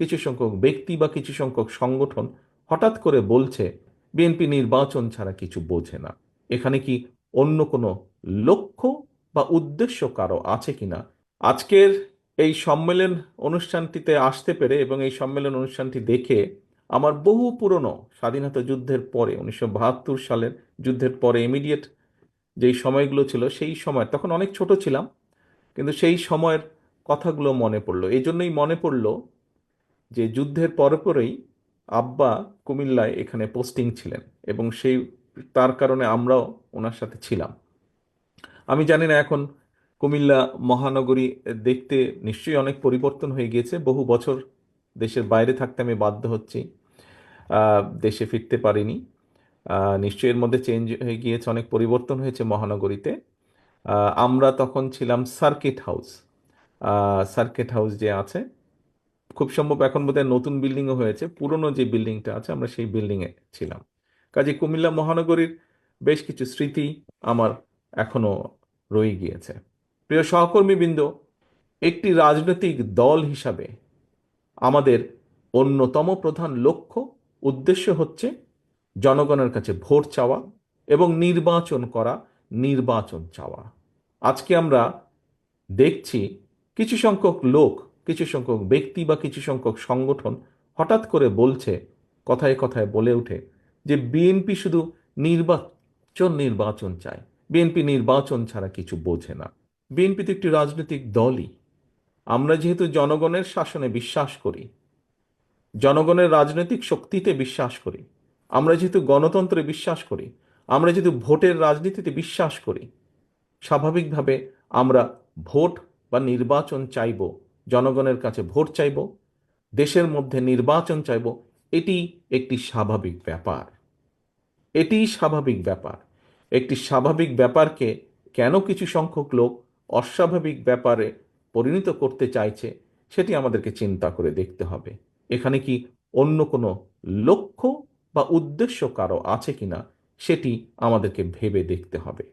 কিছু সংখ্যক ব্যক্তি বা কিছু সংখ্যক সংগঠন হঠাৎ করে বলছে, বিএনপি নির্বাচন ছাড়া কিছু বোঝে না। এখানে কি অন্য কোনো লক্ষ্য বা উদ্দেশ্য কারও আছে কিনা? আজকের এই সম্মেলন অনুষ্ঠানটিতে আসতে পেরে এবং এই সম্মেলন অনুষ্ঠানটি দেখে আমার বহু পুরনো স্বাধীনতা যুদ্ধের পরে, উনিশশো বাহাত্তর সালের যুদ্ধের পরে ইমিডিয়েট যেই সময়গুলো ছিল, সেই সময়, তখন অনেক ছোট ছিলাম, কিন্তু সেই সময়ের কথাগুলো মনে পড়ল। এই জন্যই মনে পড়ল যে যুদ্ধের পরপরই আব্বা কুমিল্লায় এখানে পোস্টিং ছিলেন এবং সেই, তার কারণে আমরাও ওনার সাথে ছিলাম। আমি জানি না এখন কুমিল্লা মহানগরী দেখতে নিশ্চয়ই অনেক পরিবর্তন হয়ে গিয়েছে। বহু বছর দেশের বাইরে থাকতে আমি বাধ্য হচ্ছি। দেশে ফিরতে পারিনি। নিশ্চয়ই এর মধ্যে চেঞ্জ হয়ে গিয়েছে, অনেক পরিবর্তন হয়েছে মহানগরীতে। আমরা তখন ছিলাম সার্কিট হাউস সার্কিট হাউস যে আছে খুব সম্ভব এখন বোধহয় নতুন বিল্ডিংও হয়েছে। পুরনো যে বিল্ডিংটা আছে, আমরা সেই বিল্ডিংয়ে ছিলাম। কাজে কুমিল্লা মহানগরীর বেশ কিছু স্মৃতি আমার এখনও রয়ে গিয়েছে। প্রিয় সহকর্মীবৃন্দ, একটি রাজনৈতিক দল হিসাবে আমাদের অন্যতম প্রধান লক্ষ্য, উদ্দেশ্য হচ্ছে জনগণের কাছে ভোট চাওয়া এবং নির্বাচন করা, নির্বাচন চাওয়া। আজকে আমরা দেখছি কিছু সংখ্যক লোক কিছু সংখ্যক ব্যক্তি বা কিছু সংখ্যক সংগঠন হঠাৎ করে বলছে, কথায় কথায় বলে ওঠে যে বিএনপি শুধু নির্বাচন নির্বাচন চায়। বিএনপি নির্বাচন ছাড়া কিছু বোঝে না। বিএনপি তো একটি রাজনৈতিক দলই। আমরা যেহেতু জনগণের শাসনে বিশ্বাস করি, জনগণের রাজনৈতিক শক্তিতে বিশ্বাস করি, আমরা যেহেতু গণতন্ত্রে বিশ্বাস করি, আমরা যেহেতু ভোটের রাজনীতিতে বিশ্বাস করি, স্বাভাবিকভাবে আমরা ভোট বা নির্বাচন চাইব জনগণের কাছে ভোট চাইব, দেশের মধ্যে নির্বাচন চাইব, এটি একটি স্বাভাবিক ব্যাপার। এটি স্বাভাবিক ব্যাপার। একটি স্বাভাবিক ব্যাপারকে কেন কিছু সংখ্যক লোক অস্বাভাবিক ব্যাপারে পরিণত করতে চাইছে, সেটি আমাদেরকে চিন্তা করে দেখতে হবে। এখানে কি অন্য কোনো লক্ষ্য বা উদ্দেশ্য কারও আছে কিনা, সেটি আমাদেরকে ভেবে দেখতে হবে।